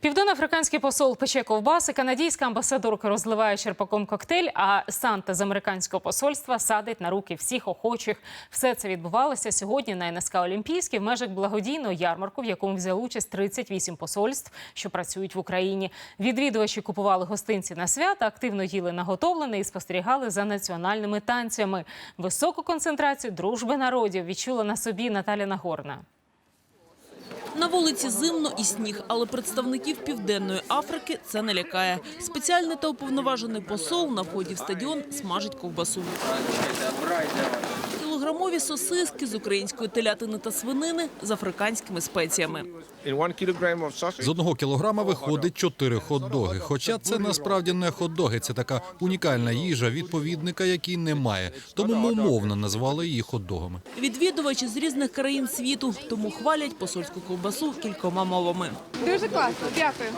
Південноафриканський посол пече ковбаси, канадійська амбасадорка розливає черпаком коктейль, а Санта з американського посольства садить на руки всіх охочих. Все це відбувалося сьогодні на НСК Олімпійській в межах благодійного ярмарку, в якому взяли участь 38 посольств, що працюють в Україні. Відвідувачі купували гостинці на свята, активно їли наготовлене і спостерігали за національними танцями. Високу концентрацію дружби народів відчула на собі Наталя Нагорна. На вулиці зимно і сніг, але представників Південної Африки це не лякає. Спеціальний та уповноважений посол на вході в стадіон смажить ковбасу. Кілограмові сосиски з української телятини та свинини з африканськими спеціями. З одного кілограма виходить чотири хот-доги. Хоча це насправді не хот-доги, це така унікальна їжа, відповідника якій немає. Тому ми умовно назвали її хот-догами. Відвідувачі з різних країн світу, тому хвалять посольську ковбасу кількома мовами. Дуже класно, дякую.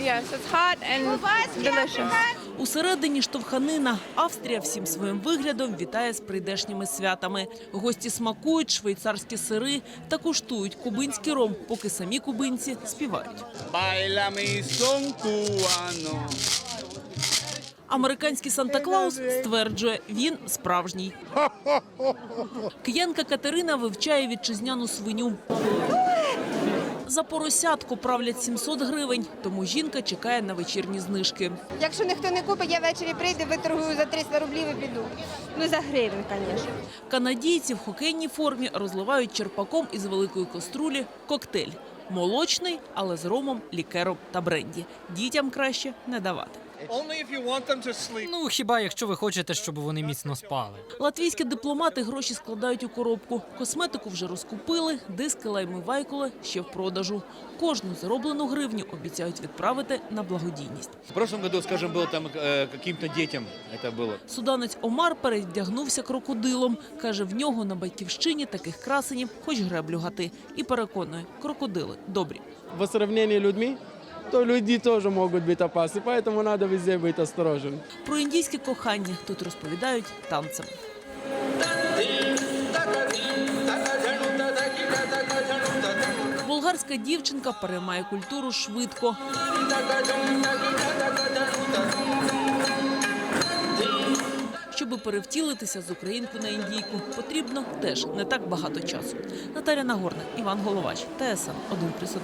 Yes, it's hot and delicious. Усередині штовханина. Австрія всім своїм виглядом вітає з прийдешніми святами. Гості смакують швейцарські сири та куштують кубинський ром, поки самі кубинці співають. Американський Санта-Клаус стверджує, він справжній. Киянка Катерина вивчає вітчизняну свиню. За поросятку правлять 700 гривень, тому жінка чекає на вечірні знижки. Якщо ніхто не купить, я ввечері прийду, виторгую за 300 рублів і піду. Ну, за гривень, звісно. Канадійці в хокейній формі розливають черпаком із великої каструлі коктейль. Молочний, але з ромом, лікером та бренді. Дітям краще не давати. Ну хіба якщо ви хочете, щоб вони міцно спали? Латвійські дипломати гроші складають у коробку. Косметику вже розкупили, диски лаймивайкули ще в продажу. Кожну зароблену гривню обіцяють відправити на благодійність. В прошлом году, скажем, было там э, каким-то детям это было. Суданець Омар перевдягнувся крокодилом. Каже, в нього на батьківщині таких красенів хоч греблю гати. І переконує, крокодили добрі. по сравнению с людьми, то люди тоже могут быть опасны, поэтому надо везде быть осторожен. Про індійське кохання тут розповідають танцем. Болгарська дівчинка переймає культуру швидко. Щоби перевтілитися з українку на індійку, потрібно теж не так багато часу. Наталя Нагорна, Іван Головач, ТСН 1+,1.